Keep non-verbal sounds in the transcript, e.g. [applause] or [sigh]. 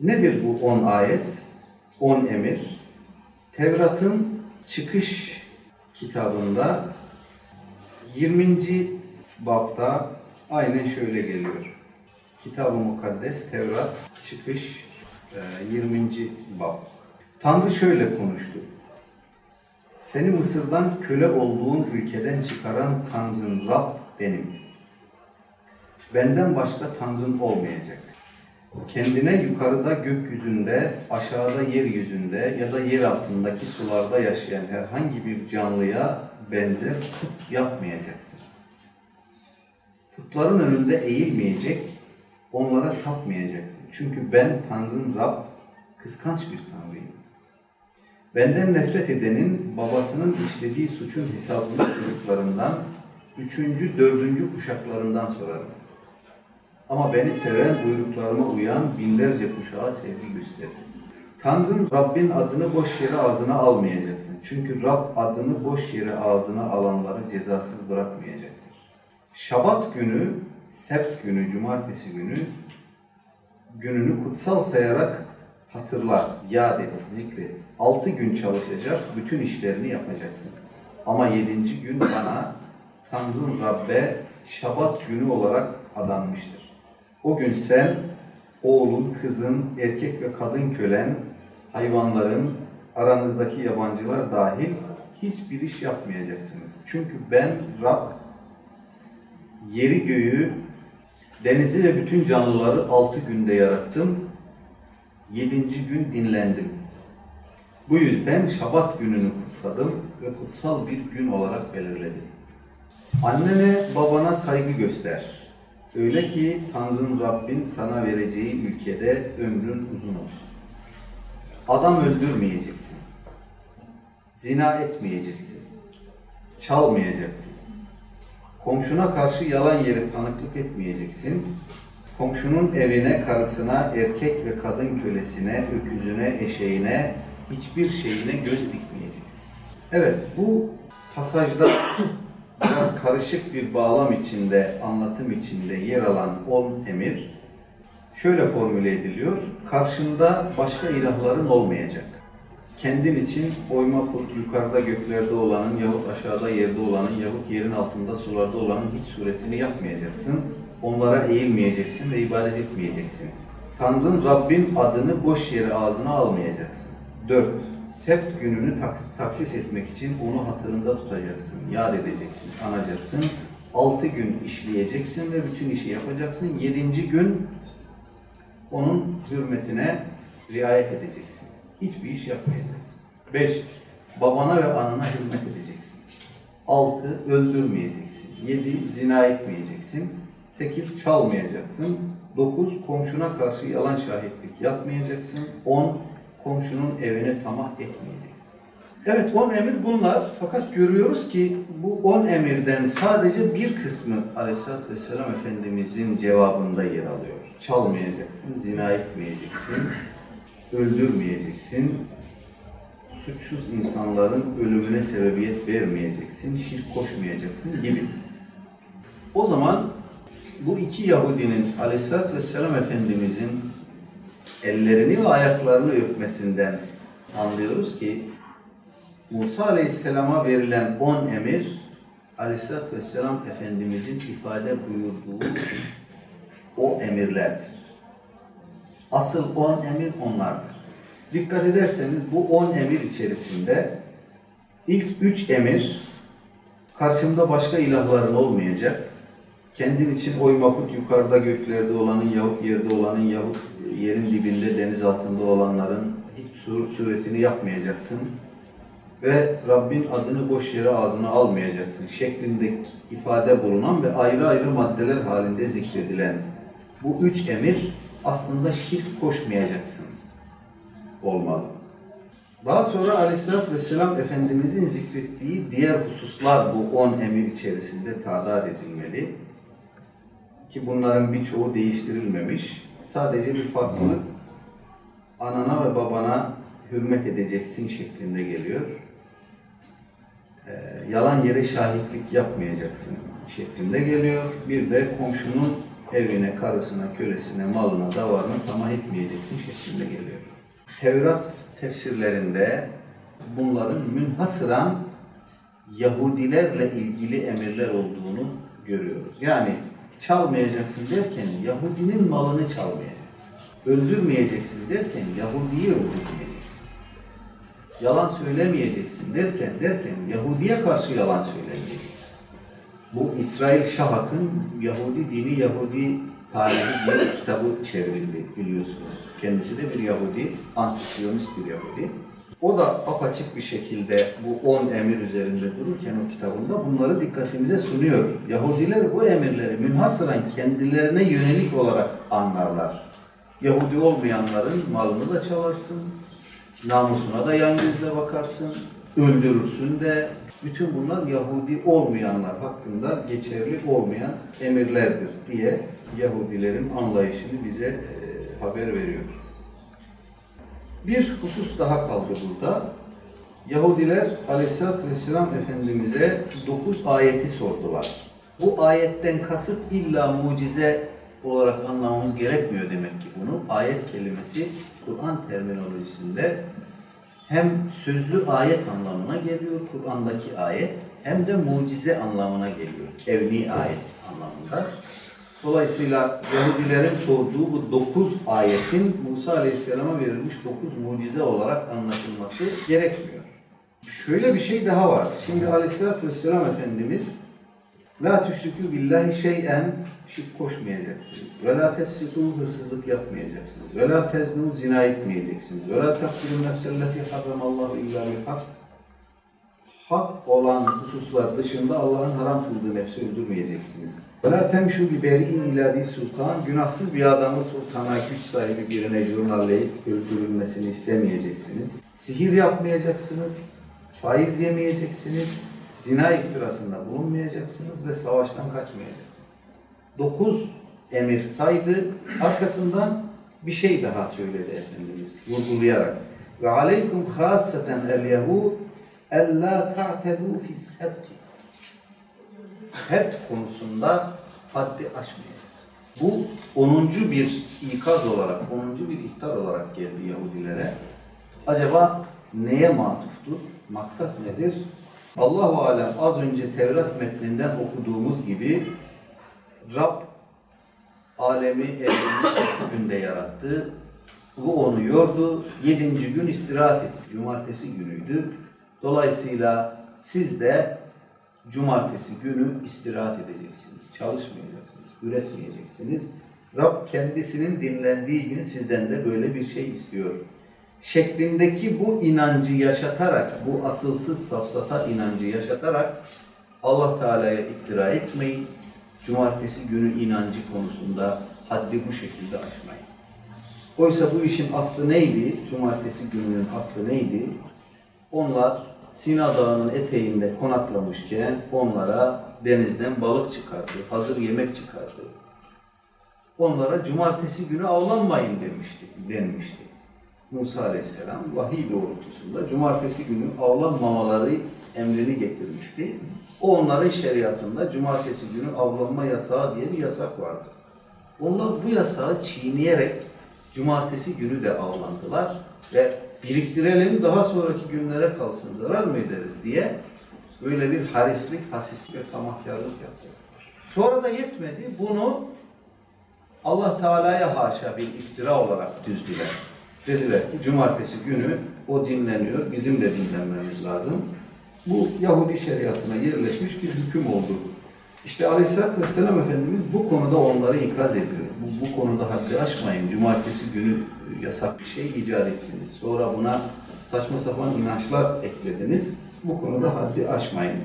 Nedir bu 10 ayet? 10 emir. Tevrat'ın çıkış kitabında 20. babda aynen şöyle geliyor. Kitab-ı Mukaddes Tevrat çıkış e, 20. bab. Tanrı şöyle konuştu. Seni Mısır'dan köle olduğun ülkeden çıkaran Tanrın Rab benim. Benden başka Tanrın olmayacak. Kendine yukarıda gökyüzünde, aşağıda yeryüzünde ya da yer altındaki sularda yaşayan herhangi bir canlıya benzer put yapmayacaksın. Putların önünde eğilmeyecek, onlara tapmayacaksın. Çünkü ben Tanrın Rab, kıskanç bir Tanrıyım. Benden nefret edenin babasının işlediği suçun hesabını çocuklarından, üçüncü, dördüncü kuşaklarından sorarım. Ama beni seven, buyruklarıma uyan binlerce kuşağa sevgi gösterir. Tanrın Rabbin adını boş yere ağzına almayacaksın. Çünkü Rab adını boş yere ağzına alanları cezasız bırakmayacaktır. Şabat günü, sept günü, cumartesi günü gününü kutsal sayarak hatırla, yad et, zikret. Altı gün çalışacak, bütün işlerini yapacaksın. Ama yedinci gün bana Tanrın Rabbe Şabat günü olarak adanmıştır. O gün sen, oğlun, kızın, erkek ve kadın kölen, hayvanların, aranızdaki yabancılar dahil hiçbir iş yapmayacaksınız. Çünkü ben Rab, yeri göğü, denizi ve bütün canlıları altı günde yarattım. Yedinci gün dinlendim. Bu yüzden Şabat gününü kutsadım ve kutsal bir gün olarak belirledim. Annene babana saygı göster. Öyle ki Tanrın Rabbin sana vereceği ülkede ömrün uzun olsun. Adam öldürmeyeceksin. Zina etmeyeceksin. Çalmayacaksın. Komşuna karşı yalan yere tanıklık etmeyeceksin. Komşunun evine, karısına, erkek ve kadın kölesine, öküzüne, eşeğine, hiçbir şeyine göz dikmeyeceksin. Evet, bu pasajda biraz karışık bir bağlam içinde, anlatım içinde yer alan 10 emir şöyle formüle ediliyor. Karşında başka ilahların olmayacak. Kendin için oyma put yukarıda göklerde olanın yahut aşağıda yerde olanın yahut yerin altında sularda olanın hiç suretini yapmayacaksın. Onlara eğilmeyeceksin ve ibadet etmeyeceksin. Tanrın Rabbin adını boş yere ağzına almayacaksın. 4. Sept gününü tak- takdis etmek için onu hatırında tutacaksın, yad edeceksin, anacaksın. 6 gün işleyeceksin ve bütün işi yapacaksın. 7. gün onun hürmetine riayet edeceksin. Hiçbir iş yapmayacaksın. 5. Babana ve anana hürmet edeceksin. 6. Öldürmeyeceksin. 7. Zina etmeyeceksin. 8. Çalmayacaksın. 9. Komşuna karşı yalan şahitlik yapmayacaksın. 10. Komşunun evine tamah etmeyeceksin. Evet 10 emir bunlar. Fakat görüyoruz ki bu 10 emirden sadece bir kısmı Aleyhisselatü Vesselam Efendimizin cevabında yer alıyor. Çalmayacaksın, zina etmeyeceksin, öldürmeyeceksin, suçsuz insanların ölümüne sebebiyet vermeyeceksin, şirk koşmayacaksın gibi. O zaman bu iki Yahudinin Aleyhisselatü Vesselam Efendimizin ellerini ve ayaklarını öpmesinden anlıyoruz ki Musa Aleyhisselam'a verilen on emir Aleyhisselatü Vesselam Efendimizin ifade buyurduğu o emirlerdir. Asıl on emir onlardır. Dikkat ederseniz bu on emir içerisinde ilk üç emir karşımda başka ilahların olmayacak. Kendin için oyma put yukarıda göklerde olanın yahut yerde olanın yahut yerin dibinde deniz altında olanların hiç sur- suretini yapmayacaksın ve Rabbin adını boş yere ağzına almayacaksın şeklinde ifade bulunan ve ayrı ayrı maddeler halinde zikredilen bu üç emir aslında şirk koşmayacaksın olmalı. Daha sonra Aleyhisselatü Vesselam Efendimizin zikrettiği diğer hususlar bu on emir içerisinde tadat edilmeli. Ki bunların birçoğu değiştirilmemiş. Sadece bir farklılık anana ve babana hürmet edeceksin şeklinde geliyor. Ee, yalan yere şahitlik yapmayacaksın şeklinde geliyor. Bir de komşunun evine, karısına, kölesine, malına, davarına tamah etmeyeceksin şeklinde geliyor. Tevrat tefsirlerinde bunların münhasıran Yahudilerle ilgili emirler olduğunu görüyoruz. Yani çalmayacaksın derken Yahudinin malını çalmayacaksın. Öldürmeyeceksin derken Yahudi'yi öldürmeyeceksin. Yalan söylemeyeceksin derken derken Yahudi'ye karşı yalan söylemeyeceksin. Bu İsrail Şahak'ın Yahudi dini Yahudi tarihi diye kitabı çevrildi biliyorsunuz. Kendisi de bir Yahudi, antisyonist bir Yahudi. O da apaçık bir şekilde bu 10 emir üzerinde dururken o kitabında bunları dikkatimize sunuyor. Yahudiler bu emirleri münhasıran kendilerine yönelik olarak anlarlar. Yahudi olmayanların malını da çalarsın, namusuna da yan gözle bakarsın, öldürürsün de bütün bunlar Yahudi olmayanlar hakkında geçerli olmayan emirlerdir diye Yahudilerin anlayışını bize e, haber veriyor. Bir husus daha kaldı burada. Yahudiler Aleyhisselatü Vesselam Efendimiz'e 9 ayeti sordular. Bu ayetten kasıt illa mucize olarak anlamamız gerekmiyor demek ki bunu. Ayet kelimesi Kur'an terminolojisinde hem sözlü ayet anlamına geliyor Kur'an'daki ayet hem de mucize anlamına geliyor. Kevni ayet anlamında. Dolayısıyla Yahudilerin sorduğu bu dokuz ayetin Musa Aleyhisselam'a verilmiş dokuz mucize olarak anlaşılması gerekmiyor. Şöyle bir şey daha var. Şimdi Aleyhisselatü Vesselam Efendimiz La tüşrikü billahi şeyen şirk koşmayacaksınız. Ve la tesriku hırsızlık yapmayacaksınız. Ve la teznu zina etmeyeceksiniz. Ve la taktulun nefselleti harramallahu illa bil hak. Hak olan hususlar dışında Allah'ın haram kıldığı nefsi öldürmeyeceksiniz. La temşu bi beri'in iladi sultan. Günahsız bir adamı sultana, güç sahibi birine jurnalleyip öldürülmesini istemeyeceksiniz. Sihir yapmayacaksınız. Faiz yemeyeceksiniz. Zina iftirasında bulunmayacaksınız ve savaştan kaçmayacaksınız. Dokuz emir saydı. Arkasından bir şey daha söyledi Efendimiz vurgulayarak. Ve aleykum hasseten el yehud ella ta'tedu fi sebti. Sebt konusunda haddi aşmayacaksınız. Bu 10. bir ikaz olarak, 10. bir ihtar olarak geldi Yahudilere. Acaba neye matuftur? Maksat nedir? Allahu alem az önce Tevrat metninden okuduğumuz gibi Rab alemi evreni altı [coughs] günde yarattı. Bu onu yordu. Yedinci gün istirahat etti. Cumartesi günüydü. Dolayısıyla siz de cumartesi günü istirahat edeceksiniz. Çalışmayacaksınız. Üretmeyeceksiniz. Rab kendisinin dinlendiği günü sizden de böyle bir şey istiyor şeklindeki bu inancı yaşatarak, bu asılsız safsata inancı yaşatarak Allah Teala'ya iftira etmeyin. Cumartesi günü inancı konusunda haddi bu şekilde aşmayın. Oysa bu işin aslı neydi? Cumartesi gününün aslı neydi? Onlar Sina Dağı'nın eteğinde konaklamışken onlara denizden balık çıkardı, hazır yemek çıkardı. Onlara cumartesi günü avlanmayın demişti, denmişti. Musa Aleyhisselam vahiy doğrultusunda cumartesi günü avlanmamaları emrini getirmişti. O onların şeriatında cumartesi günü avlanma yasağı diye bir yasak vardı. Onlar bu yasağı çiğneyerek cumartesi günü de avlandılar ve biriktirelim daha sonraki günlere kalsın zarar mı ederiz diye böyle bir harislik, hasislik ve tamahkarlık yaptılar. Sonra da yetmedi. Bunu Allah Teala'ya haşa bir iftira olarak düzdüler. Dediler ki cumartesi günü o dinleniyor, bizim de dinlenmemiz lazım. Bu Yahudi şeriatına yerleşmiş bir hüküm oldu. İşte Aleyhisselatü Vesselam Efendimiz bu konuda onları ikaz ediyor. Bu, bu konuda haddi aşmayın. Cumartesi günü yasak bir şey icat ettiniz. Sonra buna saçma sapan inançlar eklediniz. Bu konuda haddi aşmayın.